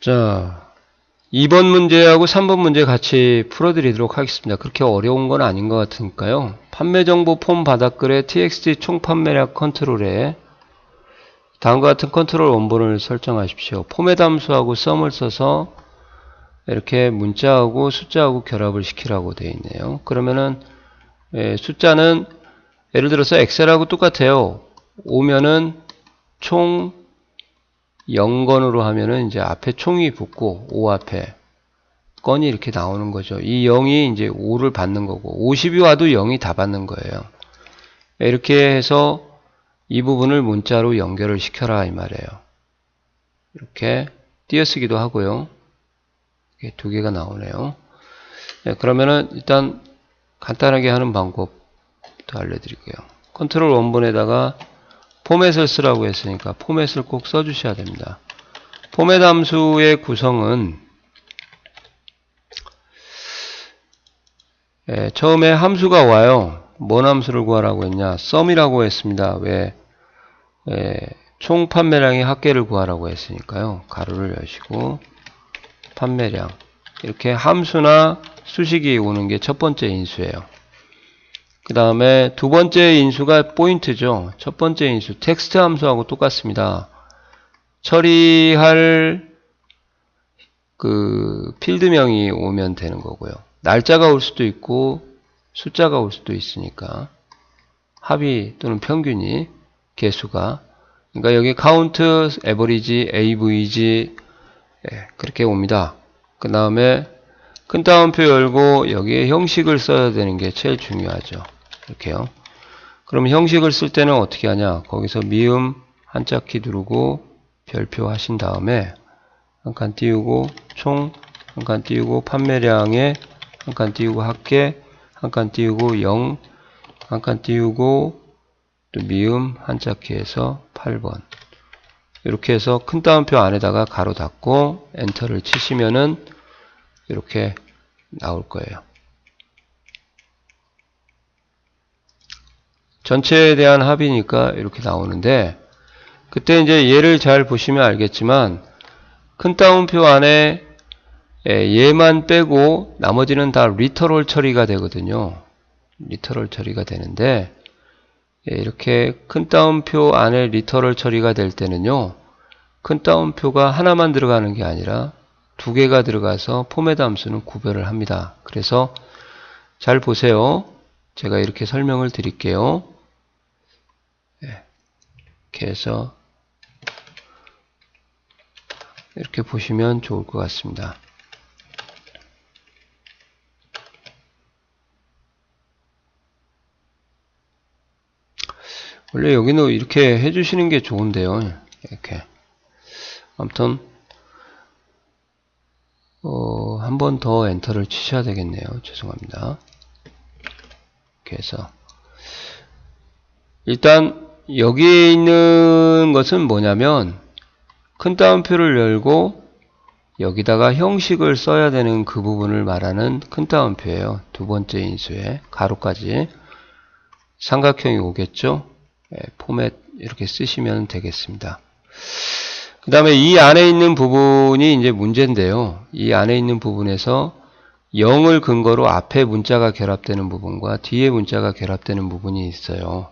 자, 2번 문제하고 3번 문제 같이 풀어드리도록 하겠습니다. 그렇게 어려운 건 아닌 것 같으니까요. 판매 정보 폼 바닥글에 txt 총 판매량 컨트롤에 다음과 같은 컨트롤 원본을 설정하십시오. 폼의 담수하고 썸을 써서 이렇게 문자하고 숫자하고 결합을 시키라고 되어 있네요. 그러면은 예, 숫자는 예를 들어서 엑셀하고 똑같아요. 오면은 총 0건으로 하면은 이제 앞에 총이 붙고 5 앞에 건이 이렇게 나오는 거죠. 이 0이 이제 5를 받는 거고 50이 와도 0이 다 받는 거예요. 이렇게 해서 이 부분을 문자로 연결을 시켜라 이 말이에요. 이렇게 띄어쓰기도 하고요. 두 개가 나오네요. 네, 그러면은 일단 간단하게 하는 방법도 알려드릴게요. 컨트롤 원본에다가 포맷을 쓰라고 했으니까 포맷을 꼭 써주셔야 됩니다. 포맷 함수의 구성은 예, 처음에 함수가 와요. 뭔 함수를 구하라고 했냐? 썸이라고 했습니다. 왜? 예, 총 판매량의 합계를 구하라고 했으니까요. 가로를 여시고 판매량 이렇게 함수나 수식이 오는 게 첫 번째 인수예요. 그 다음에 두 번째 인수가 포인트죠. 첫 번째 인수 텍스트 함수하고 똑같습니다. 처리할 그 필드명이 오면 되는 거고요. 날짜가 올 수도 있고 숫자가 올 수도 있으니까 합의 또는 평균이 개수가 그러니까 여기 카운트, 에버리지, AVG 예, 그렇게 옵니다. 그 다음에 큰 따옴표 열고 여기에 형식을 써야 되는 게 제일 중요하죠. 이렇게요. 그럼 형식을 쓸 때는 어떻게 하냐? 거기서 미음 한자키 누르고 별표 하신 다음에 한 칸 띄우고 총 한 칸 띄우고 판매량에 한 칸 띄우고 합계 한 칸 띄우고 0 한 칸 띄우고 또 미음 한자키에서 8번 이렇게 해서 큰 따옴표 안에다가 가로 닫고 엔터를 치시면은 이렇게 나올 거예요. 전체에 대한 합이니까 이렇게 나오는데 그때 이제 얘를 잘 보시면 알겠지만 큰 따옴표 안에 예, 얘만 빼고 나머지는 다 리터럴 처리가 되거든요. 리터럴 처리가 되는데 예, 이렇게 큰 따옴표 안에 리터럴 처리가 될 때는요. 큰 따옴표가 하나만 들어가는 게 아니라 두 개가 들어가서 포맷 함수는 구별을 합니다. 그래서 잘 보세요. 제가 이렇게 설명을 드릴게요. 예, 이렇게 해서 이렇게 보시면 좋을 것 같습니다. 원래 여기는 이렇게 해주시는 게 좋은데요. 이렇게. 아무튼, 어, 한 번 더 엔터를 치셔야 되겠네요. 죄송합니다. 이렇게 해서. 일단, 여기에 있는 것은 뭐냐면, 큰 따옴표를 열고, 여기다가 형식을 써야 되는 그 부분을 말하는 큰 따옴표예요. 두 번째 인수에 가로까지. 삼각형이 오겠죠? 예, 포맷 이렇게 쓰시면 되겠습니다. 그 다음에 이 안에 있는 부분이 이제 문제인데요. 이 안에 있는 부분에서 0을 근거로 앞에 문자가 결합되는 부분과 뒤에 문자가 결합되는 부분이 있어요.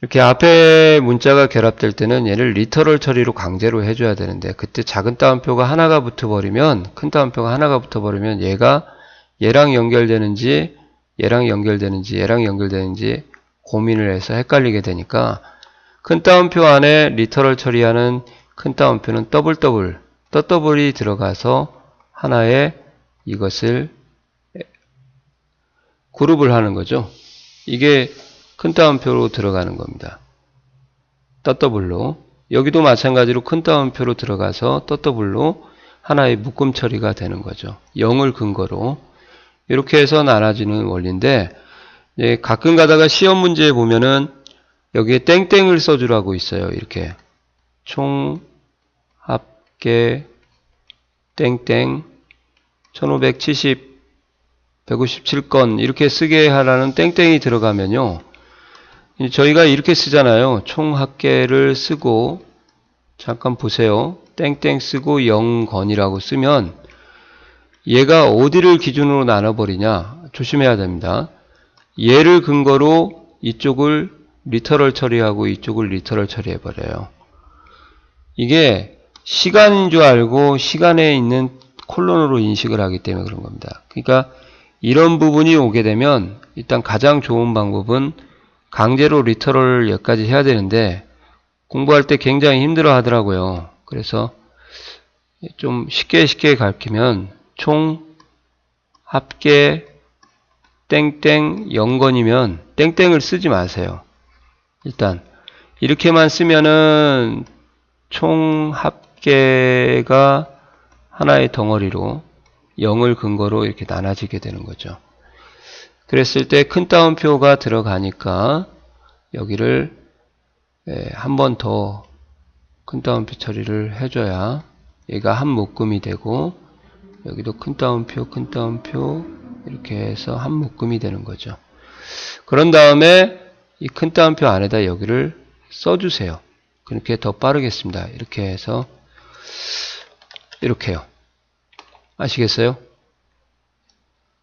이렇게 앞에 문자가 결합될 때는 얘를 리터럴 처리로 강제로 해줘야 되는데 그때 작은 따옴표가 하나가 붙어버리면 큰 따옴표가 하나가 붙어버리면 얘가 얘랑 연결되는지 얘랑 연결되는지 얘랑 연결되는지 고민을 해서 헷갈리게 되니까 큰 따옴표 안에 리터럴 처리하는 큰 따옴표는 더블 더블 더더블이 들어가서 하나의 이것을 그룹을 하는 거죠. 이게 큰 따옴표로 들어가는 겁니다. 더더블로 여기도 마찬가지로 큰 따옴표로 들어가서 더더블로 하나의 묶음 처리가 되는 거죠. 0을 근거로 이렇게 해서 나눠지는 원리인데 예, 가끔 가다가 시험 문제에 보면은 여기에 땡땡을 써주라고 있어요. 이렇게 총 합계 땡땡 1570 157건 이렇게 쓰게 하라는 땡땡이 들어가면요. 저희가 이렇게 쓰잖아요. 총 합계를 쓰고 잠깐 보세요. 땡땡 쓰고 0건이라고 쓰면 얘가 어디를 기준으로 나눠버리냐 조심해야 됩니다. 얘를 근거로 이쪽을 리터럴 처리하고 이쪽을 리터럴 처리해버려요. 이게 시간인 줄 알고 시간에 있는 콜론으로 인식을 하기 때문에 그런 겁니다. 그러니까 이런 부분이 오게 되면 일단 가장 좋은 방법은 강제로 리터럴 여기까지 해야 되는데 공부할 때 굉장히 힘들어 하더라고요. 그래서 좀 쉽게 쉽게 가르치면 총 합계 땡땡 0건이면 땡땡을 쓰지 마세요. 일단 이렇게만 쓰면은 총 합계가 하나의 덩어리로 0을 근거로 이렇게 나눠지게 되는 거죠. 그랬을 때 큰 따옴표가 들어가니까 여기를 한번 더 큰 따옴표 처리를 해줘야 얘가 한 묶음이 되고 여기도 큰 따옴표 큰 따옴표 이렇게 해서 한 묶음이 되는 거죠. 그런 다음에 이 큰 따옴표 안에다 여기를 써주세요. 그렇게 더 빠르겠습니다. 이렇게 해서 이렇게요. 아시겠어요?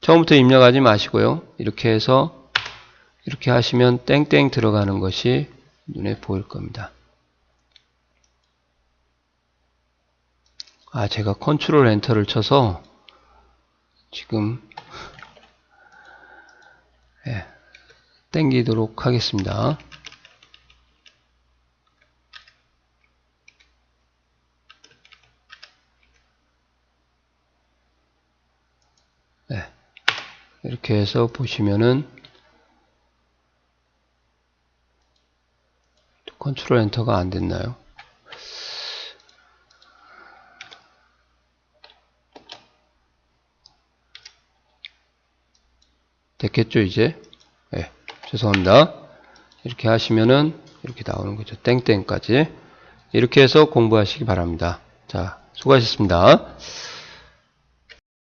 처음부터 입력하지 마시고요. 이렇게 해서 이렇게 하시면 땡땡 들어가는 것이 눈에 보일 겁니다. 아, 제가 컨트롤 엔터를 쳐서 지금 예, 땡기도록 하겠습니다. 네, 이렇게 해서 보시면은 컨트롤 엔터가 안 됐나요? 됐겠죠 이제? 네, 죄송합니다. 이렇게 하시면은 이렇게 나오는 거죠. 땡땡까지. 이렇게 해서 공부하시기 바랍니다. 자 수고하셨습니다